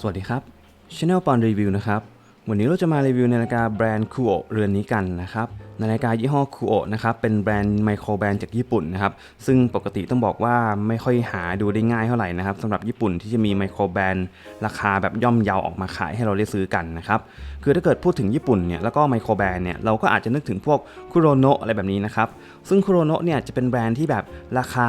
สวัสดีครับ Channel ปอนรีวิวนะครับ วันนี้เราจะมารีวิวนาฬิกาแบรนด์คูโอเรือนนี้กันนะครับนาฬิกายี่ห้อคูโอนะครับ เป็นแบรนด์ไมโครแบรนด์จากญี่ปุ่นนะครับ ซึ่งปกติต้องบอกว่าไม่ค่อยหาดูได้ง่ายเท่าไหร่นะครับสำหรับญี่ปุ่นที่จะมีไมโครแบรนด์ราคาแบบย่อมเยาออกมาขายให้เราได้ซื้อกันนะครับ คือถ้าเกิดพูดถึงญี่ปุ่นเนี่ยแล้วก็ไมโครแบรนด์เนี่ยเราก็อาจจะนึกถึงพวกคุโรโนะอะไรแบบนี้นะครับ ซึ่งคุโรโนะเนี่ยจะเป็นแบรนด์ที่แบบราคา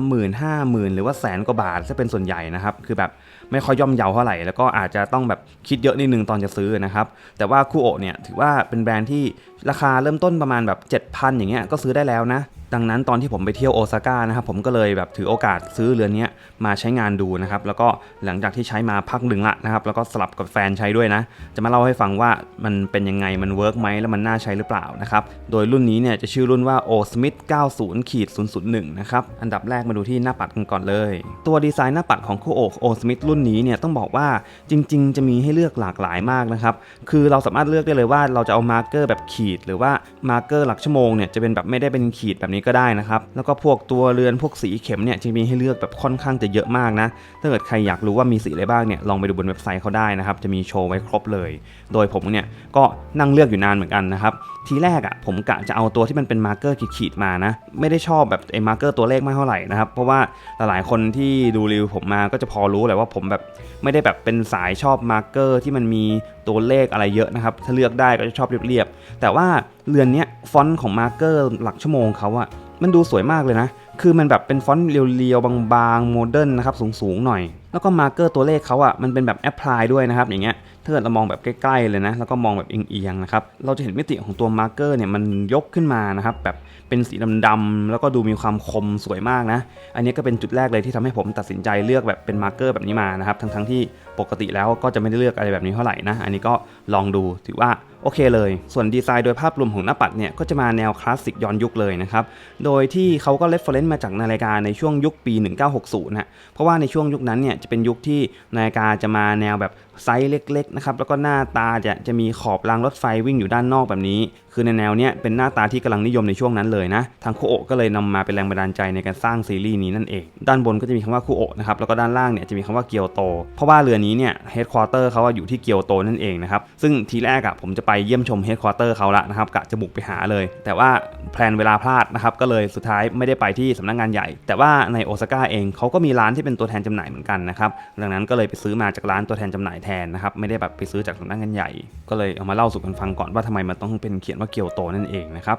30,000 50,000 หรือว่าแสนกว่าบาทจะเป็นส่วนใหญ่นะครับ คือแบบ ไม่ค่อยย่อมเยาเท่าไหร่ แล้วก็อาจจะต้องแบบคิดเยอะนิดนึงตอนจะซื้อนะครับแต่ว่าคู่โอเนี่ยถือว่าเป็นแบรนด์ที่ราคาเริ่มต้นประมาณแบบ 7,000 อย่างเงี้ยก็ซื้อได้แล้วนะดังนั้นตอนที่ผมไปเที่ยวโอซาก้านะครับผมก็เลยแบบถือโอกาสซื้อเรือนนี้มาใช้งานดูนะครับแล้วก็หลังจากที่ใช้มาพักหนึ่งละนะครับแล้วก็สลับกับแฟนใช้ด้วยนะ จะมาเล่าให้ฟังว่ามันเป็นยังไงมันเวิร์กไหมแล้วมันน่าใช้หรือเปล่านะครับโดยรุ่นนี้เนี่ยจะชื่อรุ่นว่า O Smith 90ขีด001นะครับอันดับแรกมาดูที่หน้าปัดกันก่อนเลย ตัวดีไซน์หน้าปัดของคู่โอ O Smith รุ่นนี้เนี่ยต้องบอกว่าจริง ๆ จะมีให้เลือกหลากหลายมากนะครับคือเราสามารถเลือกได้เลยว่าเราจะเอามาร์กเกอร์แบบขีด หรือว่ามาร์กเกอร์หลักชั่วโมงเนี่ยจะเป็นแบบไม่ได้เป็นขีดแบบนี้ก็ได้นะครับ แล้วก็พวกตัวเรือนพวกสีเข็มเนี่ยจะมีให้เลือกแบบค่อนข้างจะเยอะมากนะ ถ้าเกิดใครอยากรู้ว่ามีสีอะไรบ้างเนี่ยลองไปดูบนเว็บไซต์เขาได้นะครับ จะมีโชว์ไว้ครบเลย โดยผมเนี่ยก็นั่งเลือกอยู่นานเหมือนกันนะครับ ทีแรกอะ่ะผมกะจะเอาตัวที่มันเป็นมาร์เกอร์ขีดๆมานะ ไม่ได้ชอบแบบไอ้มาร์เกอร์ตัวเลขมากเท่าไหร่นะครับ เพราะว่าหลายๆคนที่ดูรีวิวผมมาก็จะพอรู้แหละว่าผมแบบไม่ได้แบบเป็นสายชอบมาร์เกอร์ที่มันมีตัวเลขอะไรเยอะนะครับ ถ้าเลือกได้ก็จะชอบเรียบๆ แต่ว่าเรือนนี้ฟอนต์ของมาร์เกอร์หลักชั่วโมงเขาอะ มันดูสวยมากเลยนะ คือมันแบบเป็นฟอนต์เรียวๆ บางๆ โมเดิร์นนะครับ สูงๆ หน่อย แล้วก็มาร์เกอร์ตัวเลขเขาอะมันเป็นแบบแอปพลายด้วยนะครับอย่างเงี้ยถ้าเกิดเรามองแบบใกล้ๆเลยนะแล้วก็มองแบบเอียงๆนะครับเราจะเห็นมิติของตัวมาร์เกอร์เนี่ยมันยกขึ้นมานะครับแบบเป็นสีดำๆแล้วก็ดูมีความคมสวยมากนะ อันนี้ก็เป็นจุดแรกเลยที่ทำให้ผมตัดสินใจเลือกแบบเป็นมาร์เกอร์แบบนี้มานะครับทั้งๆที่ปกติแล้วก็จะไม่ได้เลือกอะไรแบบนี้เท่าไหร่นะอันนี้ก็ลองดูถือว่าโอเคเลย ส่วนดีไซน์โดยภาพรวมของหน้าปัดเนี่ยก็จะมาแนวคลาสสิกย้อนยุคเลยนะครับ โดยที่เขาก็เรฟเฟรนซ์มาจากนาฬิกาในช่วงยุคปี 1960นะเพราะว่าในช่วงยุคนั้นเนี่ยจะเป็นยุคที่นาฬิกาจะมาแนวแบบ ไซส์เล็กๆนะครับแล้วก็หน้าตาจะจะมีขอบรางรถไฟวิ่งอยู่ด้านนอกแบบนี้ คือในแนวเนี้ยเป็นหน้าตาที่กำลังนิยมในช่วงนั้นเลยนะทางคูโอะก็เลยนำมาเป็นแรงบันดาลใจในการสร้างซีรีส์นี้นั่นเอง ด้านบนก็จะมีคำว่าคูโอะนะครับแล้วก็ด้านล่างเนี่ยจะมีคำว่าเกียวโต เพราะว่าเรือนี้เนี่ยเฮดควอเตอร์เขาอะอยู่ที่เกียวโตนั่นเองนะครับซึ่งทีแรกอะผมจะไปเยี่ยมชมเฮดควอเตอร์เขาละนะครับกะจะบุกไปหาเลย แต่ว่าแพลนเวลาพลาดนะครับก็เลยสุดท้ายไม่ได้ไปที่สำนักงานใหญ่ แต่ว่าในโอซาก้าเองเขาก็มีร้านที่เป็นตัวแทนจำหน่ายเหมือนกันนะครับดังนั้นก็เลยไปซื้อมาจากร้านตัวแทนจำหน่ายแทนนะครับ ไม่ได้แบบไปซื้อจากสำนักงานใหญ่ ก็เลยเอามาเล่าสู่กันฟังก่อนว่าทำไมมันต้องเป็นเขียนว่าเกียวโตนั่นเองนะครับ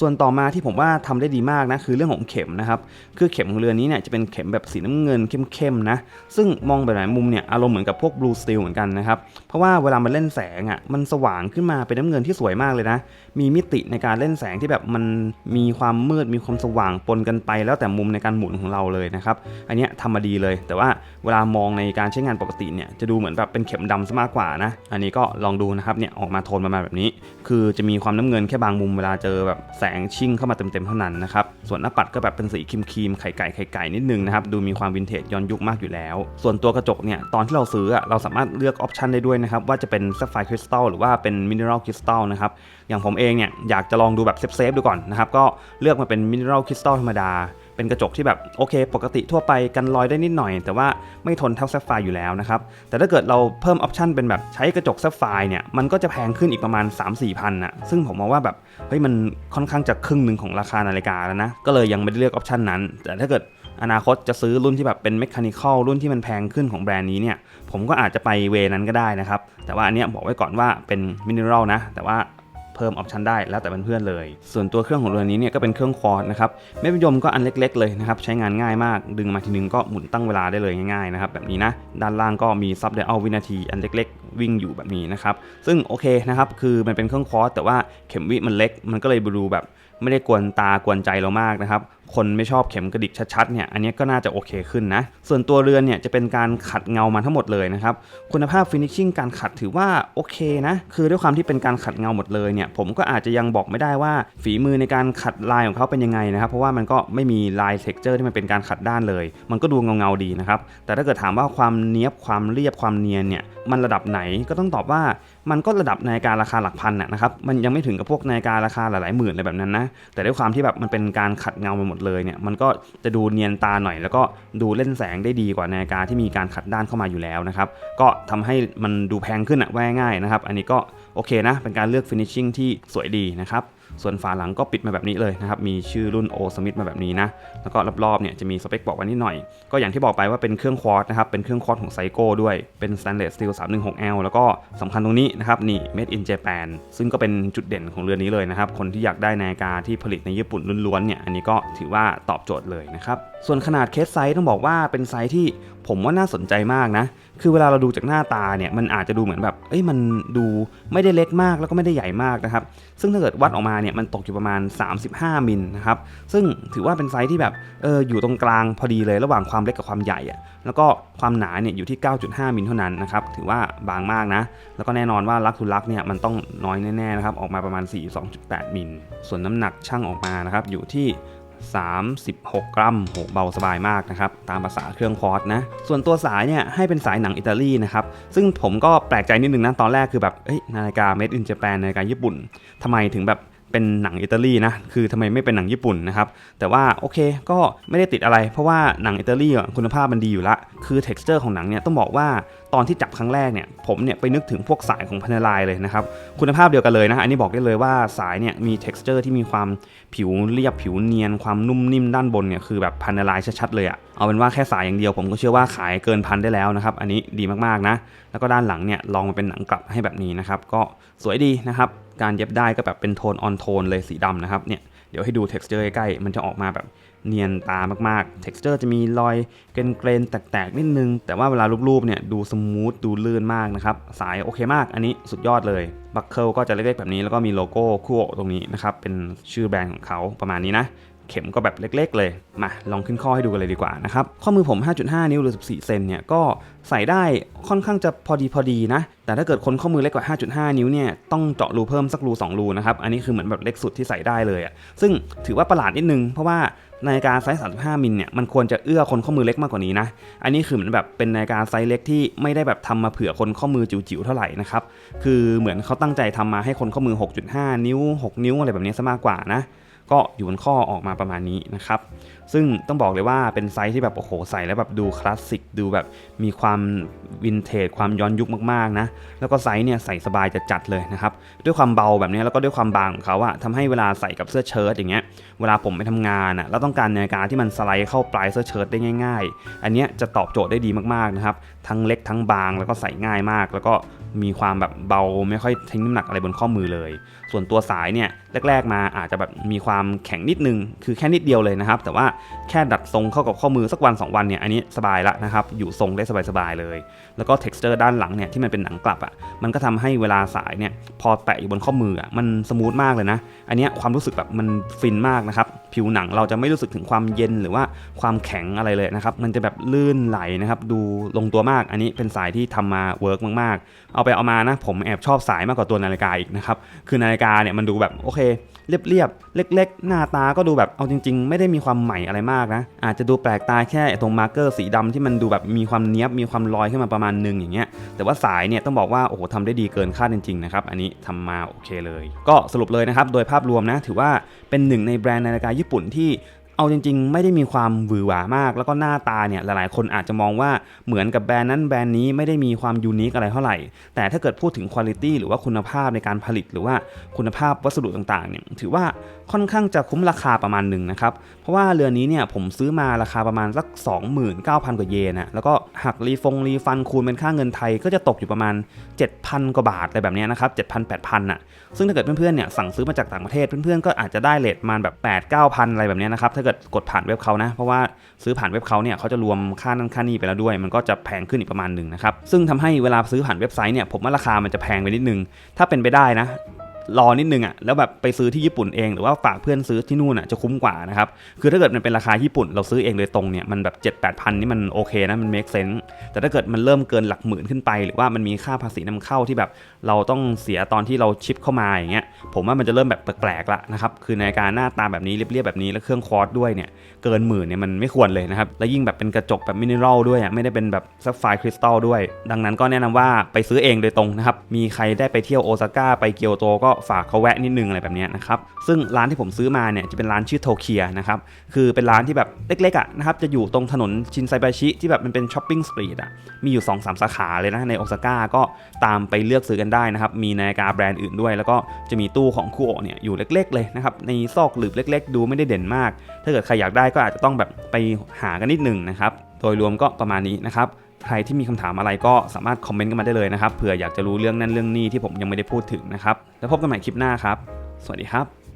ส่วนต่อมาที่ผมว่าทำได้ดีมากนะคือเรื่องของเข็มนะครับ คือเข็มของเรือนี้เนี่ยจะเป็นเข็มแบบสีน้ำเงินเข้มๆนะ ซึ่งมองไปหลายมุมเนี่ยอารมณ์เหมือนกับพวกบลูสตีลเหมือนกันนะครับ เพราะว่าเวลามันเล่นแสงอะมันสว่างขึ้นมาเป็นน้ำเงินที่สวยมากเลยนะ มีมิติในการเล่นแสงที่แบบมันมีความมืดมีความสว่างปนกันไป แล้วแต่มุมในการหมุนของเราเลยนะครับ อันนี้ทำมาดีเลย แต่ว่าเวลามองในการใช้งานปกติเนี่ยจะดูเหมือนแบบเป็นเข็มดำซะมากกว่านะ อันนี้ก็ลองดูนะครับเนี่ยออกมาโทนประมาณแบบนี้ คือจะมีความน้ำเงินแค่บางมุมเวลาเจอแบบแสงชิ่งเข้ามาเต็มๆเท่านั้นนะครับ ส่วนหน้าปัดก็แบบเป็นสีครีมๆไข่ไก่ไข่ไก่นิดนึงนะครับ ดูมีความวินเทจย้อนยุคมากอยู่แล้ว ส่วนตัวกระจกเนี่ยตอนที่เราซื้อเราสามารถเลือกออปชันได้ด้วยนะครับว่าจะเป็นซัฟไฟคริสตัลหรือว่าเป็นมินเนอรัลคริสตัลนะครับอย่างผมเองเนี่ยอยากจะลองดูแบบเซฟๆดูก่อนนะครับก็เลือกมาเป็นมินเนอรัลคริสตัลธรรมดา เป็นกระจกที่แบบโอเค ปกติทั่วไปกันรอยได้นิดหน่อย แต่ว่าไม่ทนเท่าแซฟไฟอยู่แล้วนะครับแต่ถ้าเกิดเราเพิ่มออปชันเป็นแบบใช้กระจกแซฟไฟเนี่ยมันก็จะแพงขึ้นอีกประมาณ 3-4พันนะซึ่งผมมองว่าแบบเฮ้ยมันค่อนข้างจะครึ่งหนึ่งของราคานาฬิกาแล้วนะก็เลยยังไม่ได้เลือกออปชันนั้น แต่ถ้าเกิดอนาคตจะซื้อรุ่นที่แบบเป็นเมคานิคอลรุ่นที่มันแพงขึ้นของแบรนด์นี้เนี่ยผมก็อาจจะไปเวนั้นก็ได้นะครับแต่ว่าอันเนี้ยบอกไว้ก่อนว่าเป็นมินิรัลนะแต่ว่า เพิ่มออปชันได้แล้วแต่เพื่อนๆเลย ส่วนตัวเครื่องของเรือนี้เนี่ยก็เป็นเครื่องคอร์ดนะครับแม่พิยมก็อันเล็ก ๆ เลยนะครับใช้งานง่ายมาก ดึงมาทีนึงก็หมุนตั้งเวลาได้เลยง่ายๆนะครับแบบนี้นะด้านล่างก็มีซับเดลวินาทีอันเล็ก ๆ วิ่งอยู่แบบนี้นะครับซึ่งโอเคนะครับคือมันเป็นเครื่องคอร์ดแต่ว่าเข็มวิมันเล็ก มันก็เลยดูแบบไม่ได้กวนตากวนใจเรามากนะครับ คนไม่ชอบเข็มกระดิกชัดๆเนี่ยอันนี้ก็น่าจะโอเคขึ้นนะ ส่วนตัวเรือนเนี่ยจะเป็นการขัดเงามาทั้งหมดเลยนะครับ คุณภาพฟินิชชิ่งการขัดถือว่าโอเคนะ คือด้วยความที่เป็นการขัดเงาหมดเลยเนี่ยผมก็อาจจะยังบอกไม่ได้ว่าฝีมือในการขัดลายของเขาเป็นยังไงนะครับ เพราะว่ามันก็ไม่มีลายเท็กเจอร์ที่มันเป็นการขัดด้านเลย มันก็ดูเงาๆดีนะครับแต่ถ้าเกิดถามว่าความเนี้ยบความเรียบความเนียนเนี่ยมันระดับไหนก็ต้องตอบว่า มันก็ระดับนาฬิการาคาหลักพันนะนะครับมันยังไม่ถึงกับพวกนาฬิการาคาหลายๆหมื่นอะไรแบบนั้นนะแต่ด้วยความที่แบบมันเป็นการขัดเงาไปหมดเลยเนี่ยมันก็จะดูเนียนตาหน่อย แล้วก็ดูเล่นแสงได้ดีกว่านาฬิกาที่มีการขัดด้านเข้ามาอยู่แล้วนะครับก็ทำให้มันดูแพงขึ้นอะว่าง่ายนะครับอันนี้ก็โอเคนะเป็นการเลือกฟินิชชิ่งที่สวยดีนะครับ ส่วนฝาหลังก็ปิดมาแบบนี้เลยนะครับมีชื่อรุ่น O Smith มาแบบนี้นะแล้วก็รอบๆเนี่ยจะมีสเปคบอกไว้นิดหน่อย ก็อย่างที่บอกไปว่าเป็นเครื่องควอตนะครับเป็นเครื่องควอตของไซโก้ด้วยเป็น Stainless Steel 316L แล้วก็สำคัญตรงนี้นะครับนี่ Made in Japan ซึ่งก็เป็นจุดเด่นของเรือนนี้เลยนะครับคนที่อยากได้นาฬิกาที่ผลิตในญี่ปุ่นล้วนๆเนี่ยอันนี้ก็ถือว่าตอบโจทย์เลยนะครับส่วนขนาดเคสไซส์ต้องบอกว่าเป็นไซส์ที่ผมว่าน่าสนใจมากนะ คือเวลาเราดูจากหน้าตาเนี่ย มันอาจจะดูเหมือนแบบ เอ้ย มันดูไม่ได้เล็กมากแล้วก็ไม่ได้ใหญ่มากนะครับ ซึ่งถ้าเกิดวัดออกมาเนี่ยมันตกอยู่ประมาณ 35มิลนะครับซึ่งถือว่าเป็นไซส์ที่แบบเอออยู่ตรงกลางพอดีเลยระหว่างความเล็กกับความใหญ่อะแล้วก็ความหนาเนี่ยอยู่ที่ 9.5มิลเท่านั้นนะครับถือว่าบางมากนะแล้วก็แน่นอนว่าลักทุลักเนี่ยมันต้องน้อยแน่ๆนะครับออกมาประมาณ 42.8มิลส่วนน้ำหนักช่างออกมานะครับอยู่ที่36 กรัมโหเบาสบายมากนะครับ ตามภาษาเครื่องคอร์สนะ ส่วนตัวสายเนี่ยให้เป็นสายหนังอิตาลีนะครับ ซึ่งผมก็แปลกใจนิดนึงนะ ตอนแรกคือแบบเอ้ย นาฬิกา made in Japan นาฬิกาญี่ปุ่น ทำไมถึงแบบ เป็นหนังอิตาลีนะ คือทำไมไม่เป็นหนังญี่ปุ่นนะครับ แต่ว่าโอเคก็ไม่ได้ติดอะไร เพราะว่าหนังอิตาลีคุณภาพมันดีอยู่ละ คือ texture ของหนังเนี่ยต้องบอกว่าตอนที่จับครั้งแรกเนี่ยผมเนี่ยไปนึกถึงพวกสายของพันลายเลยนะครับ คุณภาพเดียวกันเลยนะอันนี้บอกได้เลยว่าสายเนี่ยมี texture ที่มีความผิวเรียบผิวเนียน ความนุ่มนิ่มด้านบนเนี่ยคือแบบพันลายชัดๆเลยอะเอาเป็นว่าแค่สายอย่างเดียวผมก็เชื่อว่าขายเกินพันได้แล้วนะครับอันนี้ดีมากๆนะ แล้วก็ด้านหลังเนี่ยลองมาเป็นหนังกลับให้แบบนี้นะครับก็สวยดีนะครับ การเย็บได้ก็แบบเป็นโทนออนโทนเลยสีดำนะครับเนี่ยเดี๋ยวให้ดู texture ใกล้ๆมันจะออกมาแบบเนียนตามากๆ texture จะมีรอยเกรนๆ แตกๆ นิดนึง แต่ว่าเวลารูปๆ เนี่ยดูสมูทดูลื่นมากนะครับ สายโอเคมาก อันนี้สุดยอดเลย บัคเคิลก็จะเล็กๆ แบบนี้แล้วก็มีโลโก้คู่ตรงนี้นะครับ เป็นชื่อแบรนด์ของเขาประมาณนี้นะ เข็มก็แบบเล็ก ๆ เลย มาลองขึ้นข้อให้ดูกันเลยดีกว่านะครับ ข้อมือผม 5.5 นิ้วหรือ 14 เซนเนี่ยก็ใส่ได้ค่อนข้างจะพอดีพอดีนะ แต่ถ้าเกิดคนข้อมือเล็กกว่า 5.5 นิ้วเนี่ยต้องเจาะรูเพิ่มสักรู 2 รูนะครับ อันนี้คือเหมือนแบบเล็กสุดที่ใส่ได้เลยอะ่ะ ซึ่งถือว่าประหลาดนิดนึง เพราะว่านาฬิกาไซส์ 35 มิลเนี่ยมันควรจะเอื้อคนข้อมือเล็กมากกว่านี้นะ อันนี้คือเหมือนแบบเป็นนาฬิกาไซส์เล็กที่ไม่ได้แบบทำมาเผื่อคนข้อมือจิ๋วๆเท่าไหร่นะครับ คือเหมือนเขาตั้งใจทำมาให้คนข้อมือ 6.5 นิ้ว 6 นิ้วอะไรแบบนี้ซะมากกว่านะ ก็อยู่บนข้อออกมาประมาณนี้นะครับ ซึ่งต้องบอกเลยว่าเป็นไซส์ที่แบบโอ้โหใส่แล้วแบบดูคลาสสิกดูแบบมีความวินเทจความย้อนยุคมากๆนะแล้วก็ไซส์เนี่ยใส่สบายจะจัดเลยนะครับด้วยความเบาแบบนี้แล้วก็ด้วยความบางของเขาอะทำให้เวลาใส่กับเสื้อเชิ้ตอย่างเงี้ยเวลาผมไปทำงานอะแล้วต้องการนาฬิกาที่มันสไลด์เข้าปลายเสื้อเชิ้ตได้ง่าย ๆ อันเนี้ยจะตอบโจทย์ได้ดีมากๆนะครับทั้งเล็กทั้งบางแล้วก็ใส่ง่ายมาก แล้วก็มีความแบบเบาไม่ค่อยทิ้งน้ำหนักอะไรบนข้อมือเลย ส่วนตัวสายเนี่ยแรก ๆ มาอาจจะแบบมีความแข็งนิดนึง คือแค่นิดเดียวเลยนะครับ แต่ว่าแค่ดัดทรงเข้ากับข้อมือสักวัน 2 วันเนี่ยอันนี้สบายละนะครับ อยู่ทรงได้สบายๆเลย แล้วก็ texture ด้านหลังเนี่ยที่มันเป็นหนังกลับอะ่ะมันก็ทำให้เวลาสายเนี่ยพอแตะอยู่บนข้อมืออะ่ะมันสมูทมากเลยนะ อันนี้ความรู้สึกแบบมันฟินมากนะครับผิวหนังเราจะไม่รู้สึกถึงความเย็นหรือว่าความแข็งอะไรเลยนะครับมันจะแบบลื่นไหลนะครับดูลงตัวมากอันนี้เป็นสายที่ทำมาเวิร์กมากๆ เอาไปเอามานะผมแอบชอบสายมากกว่าตัวนาฬิกาอีกนะครับคือนาฬิกาเนี่ยมันดูแบบโอเค เรียบๆ เล็กๆ หน้าตาก็ดูแบบเอาจริง ๆ ไม่ได้มีความใหม่อะไรมากนะ อาจจะดูแปลกตาแค่ตรงมาร์กเกอร์สีดำที่มันดูแบบมีความเนี้ยบมีความลอยขึ้นมาประมาณนึงอย่างเงี้ยแต่ว่าสายเนี่ยต้องบอกว่าโอ้โหทำได้ดีเกินคาดจริงๆนะครับอันนี้ทำมาโอเคเลย ก็สรุปเลยนะครับโดยภาพรวมนะถือว่าเป็นหนึ่งในแบรนด์นาฬิกาญี่ปุ่นที่ เอาจริง ๆ ไม่ได้มีความหวือหวามาก แล้วก็หน้าตาเนี่ยหลายๆ คนอาจจะมองว่าเหมือนกับแบรนด์นั้นแบรนด์นี้ไม่ได้มีความยูนิคอะไรเท่าไหร่ แต่ถ้าเกิดพูดถึงคุณภาพหรือว่าคุณภาพในการผลิต หรือว่าคุณภาพวัสดุต่างๆเนี่ยถือว่าค่อนข้างจะคุ้มราคาประมาณหนึ่งนะครับ เพราะว่าเรือนี้เนี่ยผมซื้อมาราคาประมาณสัก 29,000 กว่าเยนนะแล้วก็หักรีฟงรีฟันคูณเป็นค่าเงินไทยก็จะตกอยู่ประมาณ 7,000 กว่าบาทอะไรแบบเนี้ยนะครับ7,000 8,000น่ะซึ่งถ้าเกิดเพื่อนๆเนี่ยสั่งซื้อมาจากต่างประเทศเพื่อนๆก็อาจจะได้เลทมาแบบ 8 9 0 0 0 อะไรแบบนี้นะครับถ้าเกิดกดผ่านเว็บเขานะ เพราะว่าซื้อผ่านเว็บเขาเนี่ยเขาจะรวมค่านั่นค่านี่ไปแล้วด้วย มันก็จะแพงขึ้นอีกประมาณหนึ่งนะครับ ซึ่งทำให้เวลาซื้อผ่านเว็บไซต์เนี่ยผมว่าราคามันจะแพงไปนิดนึง ถ้าเป็นไปได้นะ รอนิดนึงอะแล้วแบบไปซื้อที่ญี่ปุ่นเองหรือว่าฝากเพื่อนซื้อที่นู่นอะจะคุ้มกว่านะครับคือถ้าเกิดมันเป็นราคาญี่ปุ่นเราซื้อเองโดยตรงเนี่ยมันแบบ7 8 0 0 0นี่มันโอเคนะมัน make sense แต่ถ้าเกิดมันเริ่มเกินหลักหมื่นขึ้นไป หรือว่ามันมีค่าภาษีนำเข้าที่แบบเราต้องเสียตอนที่เราชิปเข้ามาอย่างเงี้ยผมว่ามันจะเริ่มแบบแปลกๆละนะครับคือในการหน้าตาแบบนี้เรียบๆแบบนี้แล้วเครื่องควอตด้วยเนี่ยเกินหมื่นเนี่ยมันไม่ควรเลยนะครับและยิ่งแบบเป็นกระจกแบบมินิรัลด้วยอะไม่ได้เป็นแบบซัฟไฟร์คริสตัลด้วย ดังนั้นก็แนะนำว่าไปซื้อเองโดยตรงนะครับมีใครได้ไปเที่ยวโอซาก้าไปเกียวโตก็ฝากเขาแวะนิดนึงอะไรแบบนี้นะครับซึ่งร้านที่ผมซื้อมาเนี่ยจะเป็นร้านชื่อโทเคียนะครับคือเป็นร้านที่แบบเล็กๆอะนะครับจะอยู่ตรงถนนชินไซบาชิที่แบบมันเป็นช้อปปิ้งสตรีทอะมีอยู่ 2-3 สาขาเลยนะในโอซาก้าก็ตามไปเลือกซื้อกันได้นะครับมีนาฬิกาแบรนด์อื่นด้วย แล้วก็จะมีตู้ของคูโอเนี่ยอยู่เล็ก ๆ เลยนะครับในซอกหลืบเล็ก ๆ ดูไม่ได้เด่นมาก ถ้าเกิดใครอยากได้ก็อาจจะต้องแบบไปหากันนิดนึงนะครับ โดยรวมก็ประมาณนี้นะครับใครที่มีคำถามอะไรก็สามารถคอมเมนต์กันมาได้เลยนะครับเผื่ออยากจะรู้เรื่องนั้นเรื่องนี้ที่ผมยังไม่ได้พูดถึงนะครับ แล้วพบกันใหม่คลิปหน้าครับ สวัสดีครับ